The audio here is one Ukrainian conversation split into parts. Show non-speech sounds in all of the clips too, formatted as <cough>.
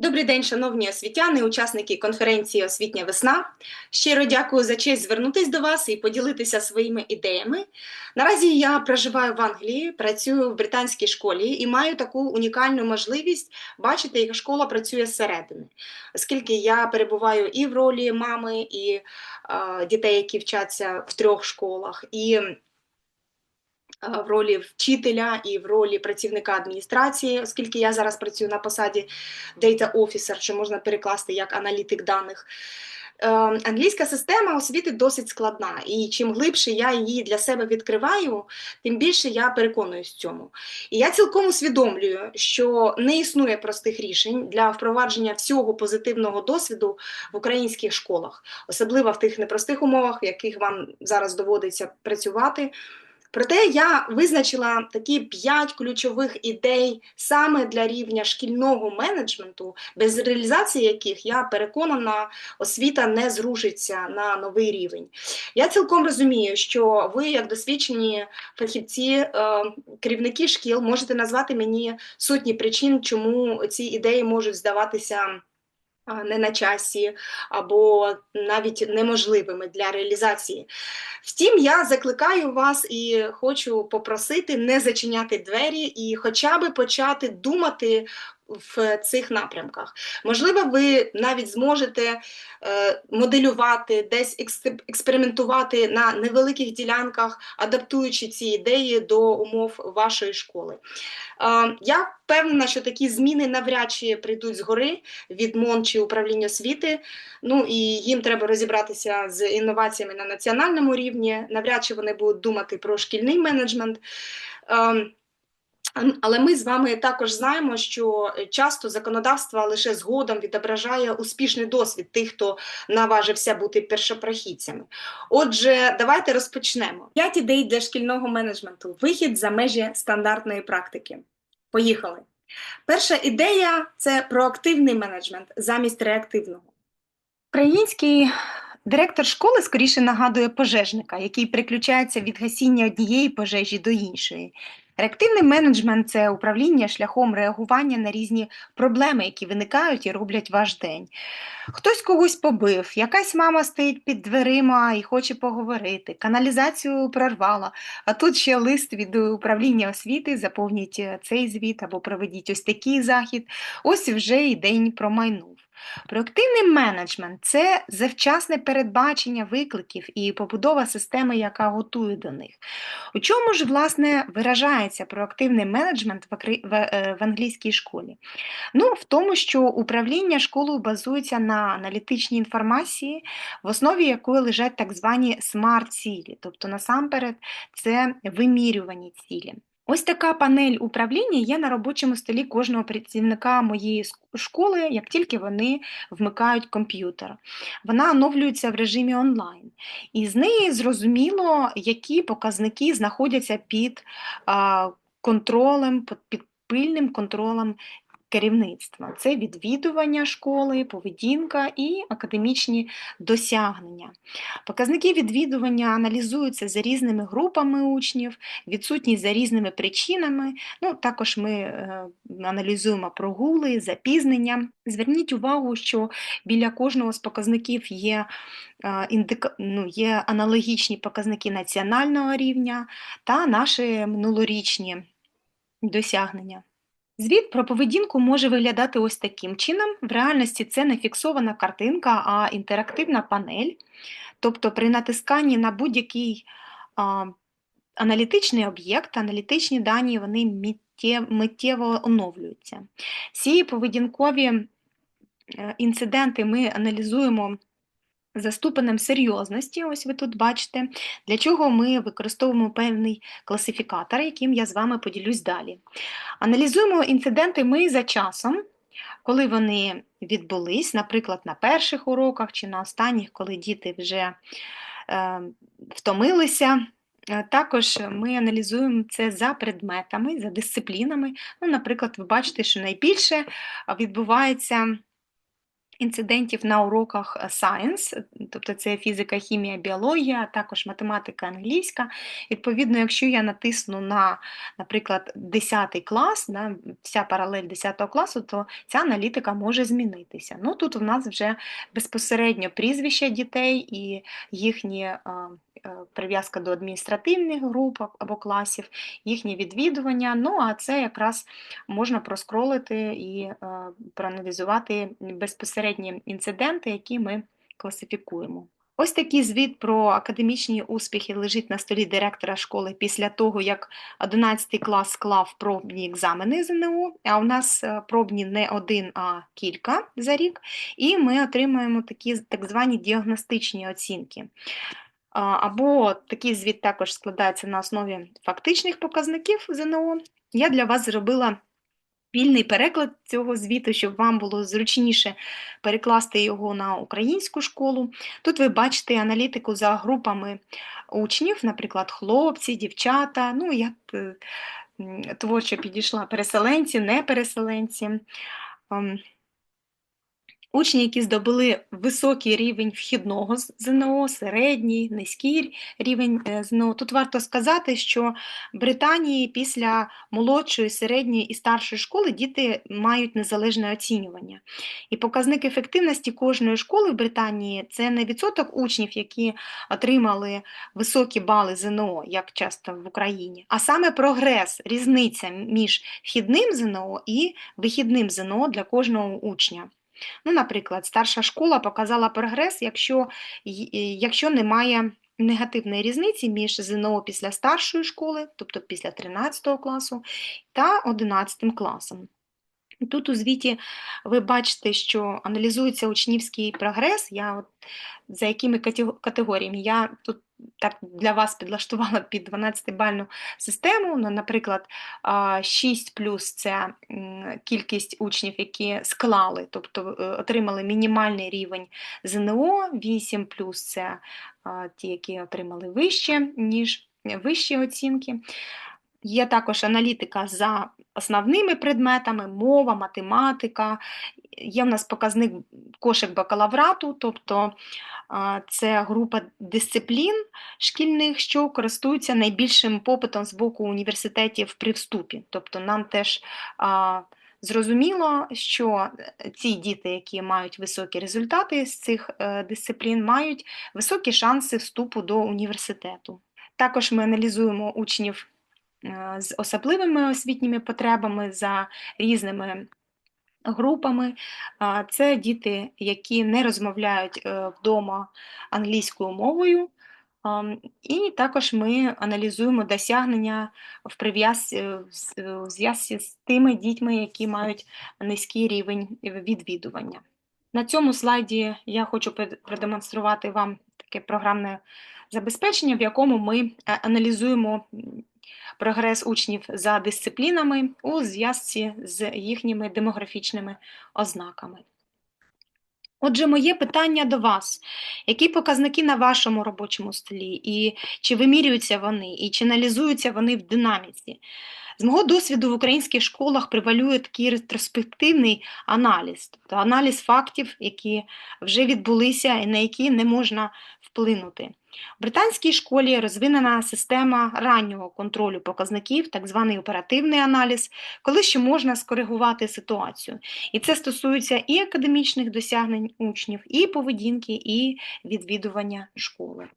Добрий день, шановні освітяни, учасники конференції Освітня весна. Щиро дякую за честь звернутися до вас і поділитися своїми ідеями. Наразі я проживаю в Англії, працюю в британській школі і маю таку унікальну можливість бачити, як школа працює зсередини, оскільки я перебуваю і в ролі мами, і е, дітей, які вчаться в трьох школах. і в ролі вчителя і в ролі працівника адміністрації, оскільки я зараз працюю на посаді Data Officer, що можна перекласти як аналітик даних. Е, Англійська система освіти досить складна, і чим глибше я її для себе відкриваю, тим більше я переконуюсь в цьому. І я цілком усвідомлюю, що не існує простих рішень для впровадження всього позитивного досвіду в українських школах, особливо в тих непростих умовах, в яких вам зараз доводиться працювати. Проте я визначила такі п'ять ключових ідей саме для рівня шкільного менеджменту, без реалізації яких я переконана, освіта не зрушиться на новий рівень. Я цілком розумію, що ви, як досвідчені фахівці, е, керівники шкіл, можете назвати мені сотні причин, чому ці ідеї можуть здаватися не на часі або навіть неможливими для реалізації. Втім, я закликаю вас і хочу попросити не зачиняти двері і хоча б почати думати в цих напрямках. Можливо, ви навіть зможете е, моделювати, десь експериментувати на невеликих ділянках, адаптуючи ці ідеї до умов вашої школи. Е, я впевнена, що такі зміни навряд чи прийдуть згори від МОН чи управління освіти. Ну і їм треба розібратися з інноваціями на національному рівні. Навряд чи вони будуть думати про шкільний менеджмент. Е, але ми з вами також знаємо, що часто законодавство лише згодом відображає успішний досвід тих, хто наважився бути першопрохідцями. Отже, давайте розпочнемо. П'ять ідей для шкільного менеджменту. Вихід за межі стандартної практики. Поїхали. Перша ідея це проактивний менеджмент замість реактивного. Український директор школи скоріше нагадує пожежника, який приключається від гасіння однієї пожежі до іншої. Реактивний менеджмент це управління шляхом реагування на різні проблеми, які виникають і роблять ваш день. Хтось когось побив, якась мама стоїть під дверима і хоче поговорити, каналізацію прорвала, а тут ще лист від управління освіти, заповніть е, цей звіт або проведіть ось такий захід. Ось вже і день промайнув. Проактивний менеджмент це завчасне передбачення викликів і побудова системи, яка готує до них. У чому ж, власне, виражається проактивний менеджмент в е, англійській школі? Ну, В тому, що управління школою базується на аналітичній інформації, в основі якої лежать так звані смарт-цілі, тобто насамперед це вимірювані цілі. Ось така панель управління є на робочому столі кожного працівника моєї школи, як тільки вони вмикають комп'ютер. Вона оновлюється в режимі онлайн. І з неї зрозуміло, які показники знаходяться під контролем, під пильним контролем керівництва. Це відвідування школи, поведінка і академічні досягнення. Показники відвідування аналізуються за різними групами учнів, відсутні за різними причинами. Ну, Також ми е, аналізуємо прогули, запізнення. Зверніть увагу, що біля кожного з показників є е, ну, є аналогічні показники національного рівня та наші минулорічні досягнення. Звіт про поведінку може виглядати ось таким чином. В реальності це не фіксована картинка, а інтерактивна панель. Тобто при натисканні на будь-який аналітичний об'єкт, аналітичні дані вони миттєво оновлюються. Ці поведінкові е, інциденти ми аналізуємо за ступенем серйозності, ось ви тут бачите, для чого ми використовуємо певний класифікатор, яким я з вами поділюсь далі. Аналізуємо інциденти ми за часом, коли вони відбулись, наприклад, на перших уроках чи на останніх, коли діти вже е, втомилися. Е, також ми аналізуємо це за предметами, за дисциплінами. Ну, Наприклад, ви бачите, що найбільше відбувається інцидентів на уроках е, Science, тобто це фізика, хімія, біологія, також математика, англійська. Відповідно, якщо я натисну на, наприклад, 10 клас, да, вся паралель 10 класу, то ця аналітика може змінитися. Ну, Тут у нас вже безпосередньо прізвища дітей і їхні. Е, Прив'язка до адміністративних груп або класів, їхнє відвідування. Ну, а це якраз можна проскролити і е, проаналізувати безпосередні інциденти, які ми класифікуємо. Ось такий звіт про академічні успіхи лежить на столі директора школи після того, як 11 клас склав пробні екзамени ЗНО, а у нас е, пробні не один, а кілька за рік, і ми отримуємо такі так звані діагностичні оцінки. Або такий звіт також складається на основі фактичних показників ЗНО. Я для вас зробила вільний переклад цього звіту, щоб вам було зручніше перекласти його на українську школу. Тут ви бачите аналітику за групами учнів, наприклад, хлопці, дівчата. Ну, я б, творчо підійшла переселенці, не переселенці. Ем, Учні, які здобули високий рівень вхідного ЗНО, середній, низький рівень е, ЗНО. Тут варто сказати, що в Британії після молодшої, середньої і старшої школи діти мають незалежне оцінювання. І показник ефективності кожної школи в Британії це не відсоток учнів, які отримали високі бали ЗНО, як часто в Україні, а саме прогрес, різниця між вхідним ЗНО і вихідним ЗНО для кожного учня. Ну, наприклад, старша школа показала прогрес, якщо, якщо немає негативної різниці між ЗНО після старшої школи, тобто після 13 класу, та 11 класом. Тут у звіті ви бачите, що аналізується учнівський прогрес. Я от, за якими категоріями? Я тут так для вас підлаштувала під 12-бальну систему. Ну, наприклад, 6 плюс це кількість учнів, які склали, тобто е, отримали мінімальний рівень ЗНО, 8 плюс це ті, які отримали вище, ніж вищі оцінки. Є також аналітика за основними предметами, мова, математика. Є в нас показник кошик бакалаврату, тобто це група дисциплін шкільних, що користуються найбільшим попитом з боку університетів при вступі. Тобто нам теж зрозуміло, що ці діти, які мають високі результати з цих е, дисциплін, мають високі шанси вступу до університету. Також ми аналізуємо учнів з особливими освітніми потребами за різними групами. Це діти, які не розмовляють е, вдома англійською мовою. І також ми аналізуємо досягнення в е, е, зв'язці з тими дітьми, які мають низький рівень відвідування. На цьому слайді я хочу продемонструвати вам таке програмне забезпечення, в якому ми е, аналізуємо прогрес учнів за дисциплінами у зв'язці з їхніми демографічними ознаками. Отже, моє питання до вас: які показники на вашому робочому столі, і чи вимірюються вони, і чи аналізуються вони в динаміці? З мого досвіду в українських школах превалює такий ретроспективний аналіз, тобто аналіз фактів, які вже відбулися і на які не можна вплинути. В британській школі розвинена система раннього контролю показників, так званий оперативний аналіз, коли ще можна скоригувати ситуацію. І це стосується і академічних досягнень учнів, і поведінки, і відвідування школи.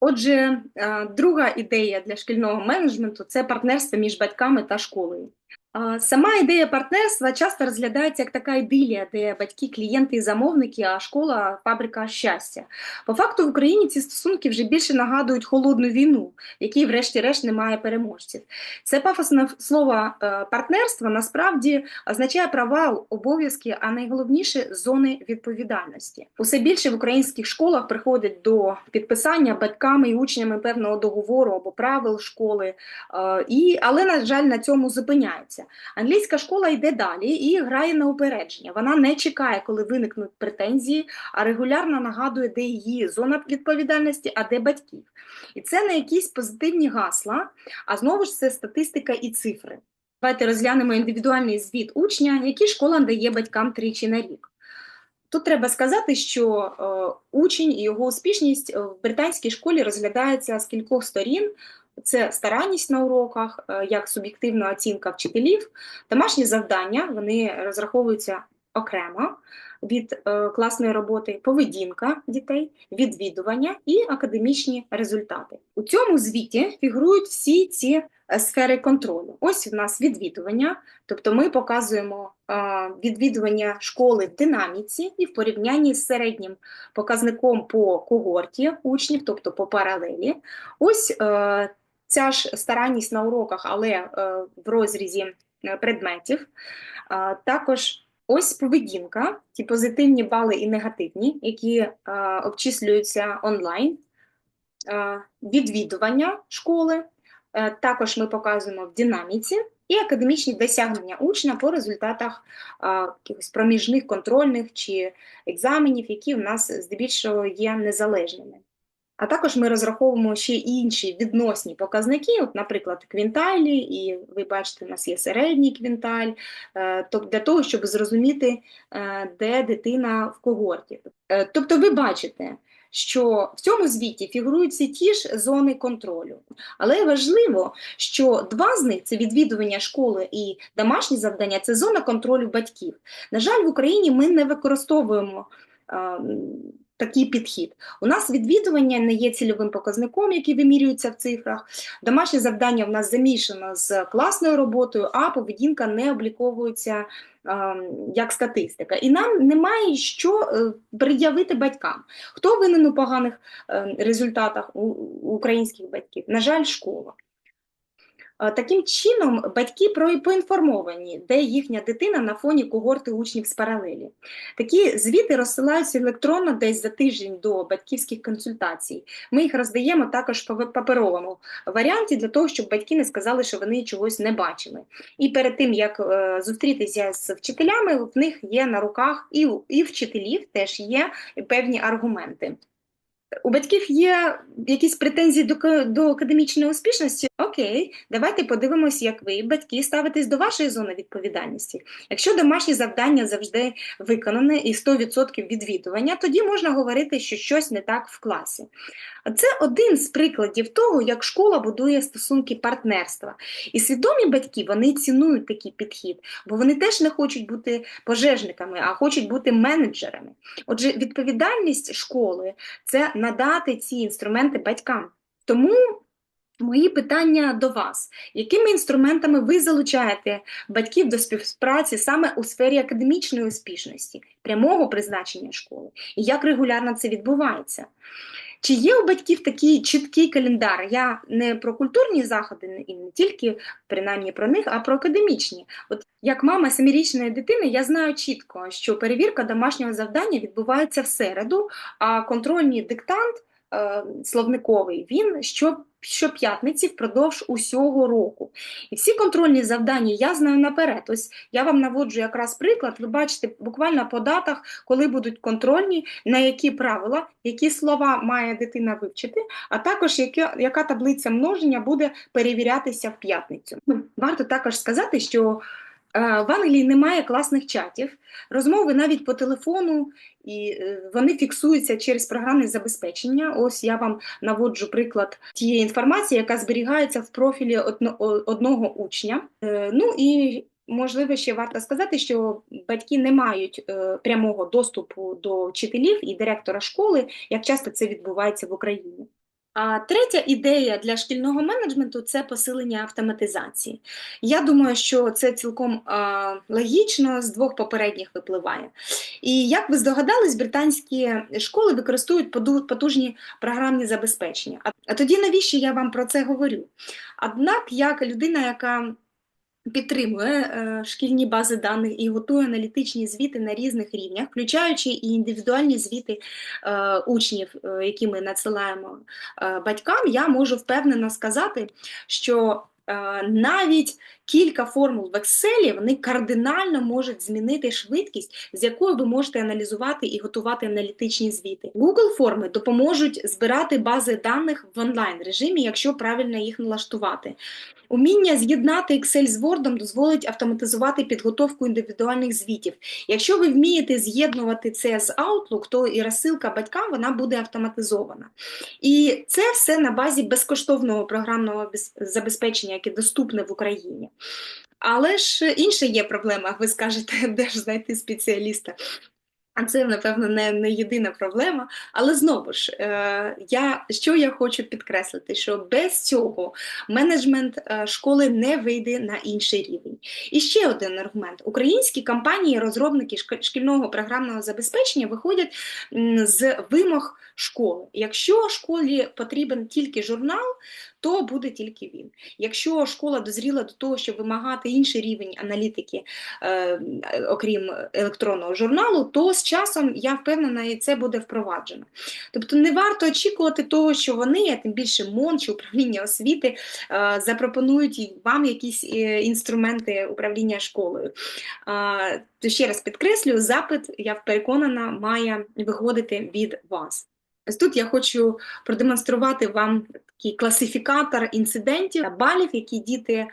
Отже, е, друга ідея для шкільного менеджменту це партнерство між батьками та школою. Сама ідея партнерства часто розглядається як така ідилія, де батьки клієнти і замовники, а школа фабрика щастя. По факту в Україні ці стосунки вже більше нагадують холодну війну, в якій, врешті-решт, немає переможців. Це пафосне слово е, партнерство насправді означає права, обов'язки, а найголовніше зони відповідальності. Усе більше в українських школах приходить до підписання батьками і учнями певного договору або правил школи, е, і, але, на жаль, на цьому зупиняється. Англійська школа йде далі і грає на упередження. Вона не чекає, коли виникнуть претензії, а регулярно нагадує, де її зона відповідальності, а де батьків. І це не якісь позитивні гасла, а знову ж це статистика і цифри. Давайте розглянемо індивідуальний звіт учня, який школа дає батькам тричі на рік. Тут треба сказати, що е, учень і його успішність в британській школі розглядається з кількох сторін. Це старанність на уроках, е, як суб'єктивна оцінка вчителів, домашні завдання, вони розраховуються окремо від е, класної роботи, поведінка дітей, відвідування і академічні результати. У цьому звіті фігурують всі ці е, сфери контролю. Ось у нас відвідування, тобто ми показуємо відвідування школи в динаміці і в порівнянні з середнім показником по когорті учнів, тобто по паралелі. Ось ця ж старанність на уроках, але е, в розрізі е, предметів. Також ось поведінка, ті позитивні бали і негативні, які е, обчислюються онлайн, відвідування школи. Також ми показуємо в динаміці і академічні досягнення учня по результатах е, якихось проміжних контрольних чи екзаменів, які у нас здебільшого є незалежними. А також ми розраховуємо ще інші відносні показники, от, наприклад, квінталі, і ви бачите, у нас є середній квінталь, е, для того, щоб зрозуміти, е, де дитина в когорті. Е, Тобто ви бачите, що в цьому звіті фігурують всі ті ж зони контролю. Але важливо, що два з них це відвідування школи і домашні завдання, це зона контролю батьків. На жаль, в Україні ми не використовуємо е, м, такий підхід. У нас відвідування не є цільовим показником, який вимірюється в цифрах. Домашнє завдання в нас замішано з класною роботою, а поведінка не обліковується ем, як статистика. І нам немає що е, пред'явити батькам. Хто винен у поганих е, результатах у українських батьків? На жаль, школа. Е, Таким чином, батьки поінформовані, де їхня дитина на фоні когорти учнів з паралелі. Такі звіти розсилаються електронно десь за тиждень до батьківських консультацій. Ми їх роздаємо також в паперовому варіанті для того, щоб батьки не сказали, що вони чогось не бачили. І перед тим, як е, зустрітися з вчителями, в них є на руках і, і вчителів теж є певні аргументи. У батьків є якісь претензії до, до академічної успішності? Окей, давайте подивимось, як ви, батьки, ставитесь до вашої зони відповідальності. Якщо домашнє завдання завжди виконане і 100% відвідування, тоді можна говорити, що щось не так в класі. Це один з прикладів того, як школа будує стосунки партнерства. І свідомі батьки вони цінують такий підхід, бо вони теж не хочуть бути пожежниками, а хочуть бути менеджерами. Отже, відповідальність школи це надати ці інструменти батькам. Тому мої питання до вас: якими інструментами ви залучаєте батьків до співпраці саме у сфері академічної успішності, прямого призначення школи? І як регулярно це відбувається? Чи є у батьків такий чіткий календар? Я не про культурні заходи і не тільки принаймні про них, а про академічні. От як мама семирічної дитини, я знаю чітко, що перевірка домашнього завдання відбувається в середу, а контрольний диктант словниковий він що, щоп'ятниці впродовж усього року. І всі контрольні завдання я знаю наперед. Ось я вам наводжу якраз приклад. Ви бачите буквально по датах, коли будуть контрольні, на які правила, які слова має дитина вивчити, а також яка, яка таблиця множення буде перевірятися в п'ятницю. Варто також сказати, що е, в Англії немає класних чатів, розмови навіть по телефону, і е, вони фіксуються через програмне забезпечення. Ось я вам наводжу приклад тієї інформації, яка зберігається в профілі одного учня. Е, Ну і можливо ще варто сказати, що батьки не мають е, прямого доступу до вчителів і директора школи, як часто це відбувається в Україні. А третя ідея для шкільного менеджменту це посилення автоматизації. Я думаю, що це цілком а, логічно з двох попередніх випливає. І як ви здогадались, британські школи використовують потужні програмні забезпечення. А, тоді навіщо я вам про це говорю? Однак, як людина, яка підтримує е, шкільні бази даних і готує аналітичні звіти на різних рівнях, включаючи і індивідуальні звіти е, учнів, е, які ми надсилаємо батькам, я можу впевнено сказати, що навіть кілька формул в Excel, вони кардинально можуть змінити швидкість, з якою ви можете аналізувати і готувати аналітичні звіти. Google форми допоможуть збирати бази даних в онлайн режимі, якщо правильно їх налаштувати. Уміння з'єднати Excel з Word дозволить автоматизувати підготовку індивідуальних звітів. Якщо ви вмієте з'єднувати це з Outlook, то і розсилка батькам вона буде автоматизована. І це все на базі безкоштовного програмного забезпечення, яке доступне в Україні. Але ж інша є проблема, ви скажете, <laughs> де ж знайти спеціаліста. А це, напевно, не, не єдина проблема. Але знову ж, е, я, що я хочу підкреслити, що без цього менеджмент е, школи не вийде на інший рівень. І ще один аргумент: українські компанії, розробники шкільного програмного забезпечення виходять з вимог школи. Якщо школі потрібен тільки журнал, то буде тільки він. Якщо школа дозріла до того, щоб вимагати інший рівень аналітики, е, окрім електронного журналу, то з часом я впевнена, і це буде впроваджено. Тобто не варто очікувати того, що вони, а тим більше МОН чи управління освіти, е, запропонують вам якісь е, інструменти управління школою. Е, То ще раз підкреслюю, запит, я переконана, має виходити від вас. Ось тут я хочу продемонструвати вам такий класифікатор інцидентів та балів, які діти е,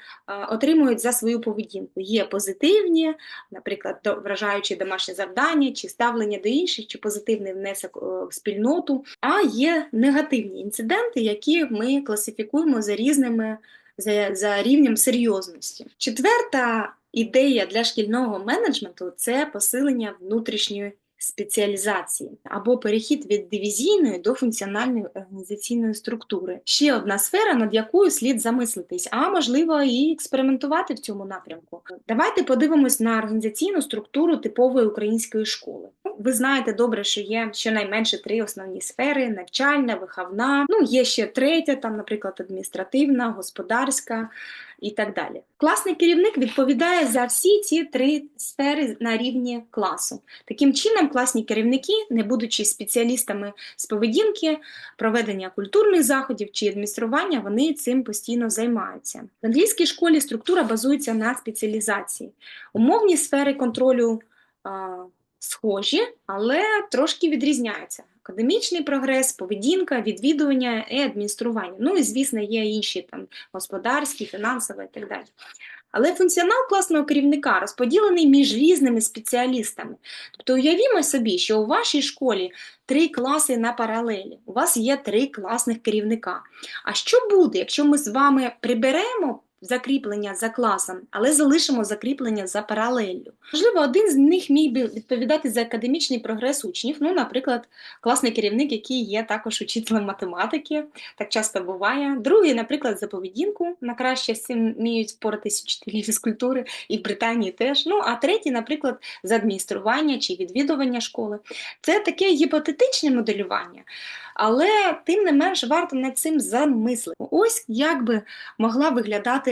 отримують за свою поведінку. Є позитивні, наприклад, вражаючі домашнє завдання, чи ставлення до інших, чи позитивний внесок е, в спільноту. А є негативні інциденти, які ми класифікуємо за різними за, за рівнем серйозності. Четверта ідея для шкільного менеджменту це посилення внутрішньої спеціалізації або перехід від дивізійної до функціональної організаційної структури. Ще одна сфера, над якою слід замислитись, а можливо і експериментувати в цьому напрямку. Давайте подивимось на організаційну структуру типової української школи. Ви знаєте добре, що є щонайменше три основні сфери: навчальна, виховна. Ну є ще третя, там, наприклад, адміністративна, господарська і так далі. Класний керівник відповідає за всі ці три сфери на рівні класу. Таким чином, класні керівники, не будучи спеціалістами з поведінки, проведення культурних заходів чи адміністрування, вони цим постійно займаються. В англійській школі структура базується на спеціалізації. Умовні сфери контролю схожі, але трошки відрізняються. Академічний прогрес, поведінка, відвідування і адміністрування. Ну і, звісно, є інші там господарські, фінансові і так далі. Але функціонал класного керівника розподілений між різними спеціалістами. Тобто уявімо собі, що у вашій школі три класи на паралелі, у вас є три класних керівника. А що буде, якщо ми з вами приберемо закріплення за класом, але залишимо закріплення за паралеллю? Можливо, один з них міг би відповідати за академічний прогрес учнів, ну, наприклад, класний керівник, який є також учителем математики, так часто буває. Другий, наприклад, за поведінку, на краще з цим вміють впоратись вчителі фізкультури, і в Британії теж. Ну, а третій, наприклад, за адміністрування чи відвідування школи. Це таке гіпотетичне моделювання, але тим не менш варто над цим замислити. Ось як би могла виглядати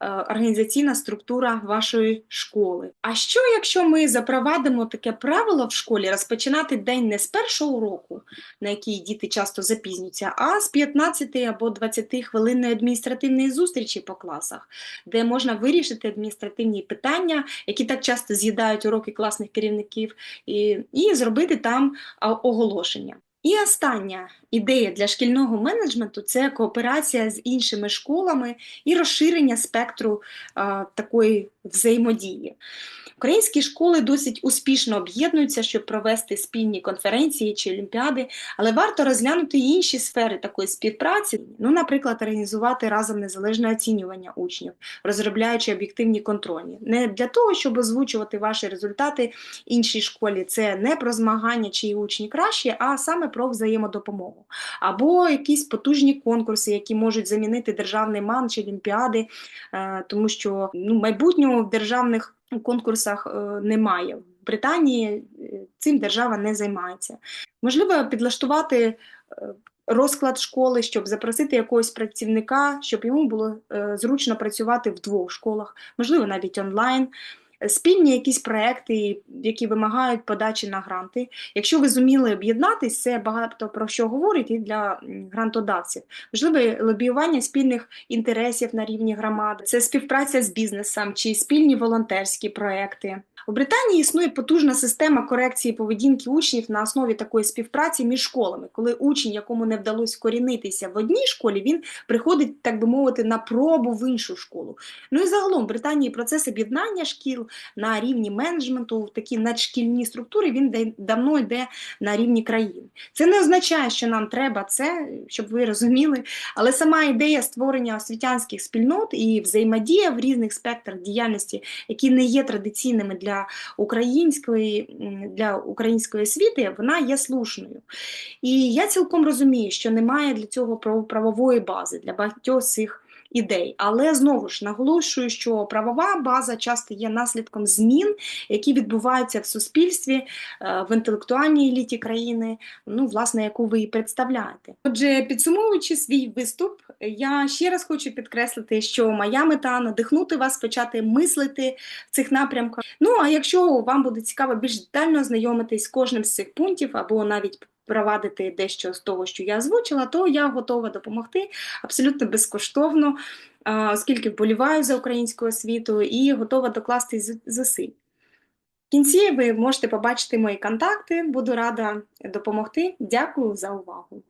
е, організаційна структура вашої школи. А що, якщо ми запровадимо таке правило в школі розпочинати день не з першого уроку, на який діти часто запізнюються, а з 15 або 20 хвилинної адміністративної зустрічі по класах, де можна вирішити адміністративні питання, які так часто з'їдають уроки класних керівників, і, і зробити там оголошення. І остання ідея для шкільного менеджменту це кооперація з іншими школами і розширення спектру а, такої взаємодії. Українські школи досить успішно об'єднуються, щоб провести спільні конференції чи олімпіади, але варто розглянути інші сфери такої співпраці, ну, наприклад, організувати разом незалежне оцінювання учнів, розробляючи об'єктивні контрольні. Не для того, щоб озвучувати ваші результати іншій школі, це не про змагання, чиї учні кращі, а саме про взаємодопомогу. Або якісь потужні конкурси, які можуть замінити державний ман чи олімпіади, е, тому що ну, майбутнього в державних конкурсах е, немає. В Британії е, цим держава не займається. Можливо, підлаштувати е, розклад школи, щоб запросити якогось працівника, щоб йому було зручно працювати в двох школах, можливо, навіть онлайн. Спільні якісь проекти, які вимагають подачі на гранти. Якщо ви зуміли об'єднатись, це багато про що говорить і для грантодавців. Можливе лобіювання спільних інтересів на рівні громади, це співпраця з бізнесом чи спільні волонтерські проекти. У Британії існує потужна система корекції поведінки учнів на основі такої співпраці між школами. Коли учень, якому не вдалося вкорінитися в одній школі, він приходить, так би мовити, на пробу в іншу школу. Ну і загалом в Британії процес об'єднання шкіл на рівні менеджменту, такі надшкільні структури, він давно йде на рівні країн. Це не означає, що нам треба це, щоб ви розуміли, але сама ідея створення освітянських спільнот і взаємодія в різних спектрах діяльності, які не є традиційними для української, для української освіти, вона є слушною. І я цілком розумію, що немає для цього правової бази для багатьох цих ідей. Але знову ж наголошую, що правова база часто є наслідком змін, які відбуваються в суспільстві, е, в інтелектуальній еліті країни, ну, власне, яку ви і представляєте. Отже, підсумовуючи свій виступ, я ще раз хочу підкреслити, що моя мета надихнути вас почати мислити в цих напрямках. Ну а якщо вам буде цікаво більш детально знайомитись з кожним з цих пунктів, або навіть провадити дещо з того, що я озвучила, то я готова допомогти абсолютно безкоштовно, оскільки вболіваю за українську освіту і готова докласти зусиль. В кінці ви можете побачити мої контакти. Буду рада допомогти. Дякую за увагу.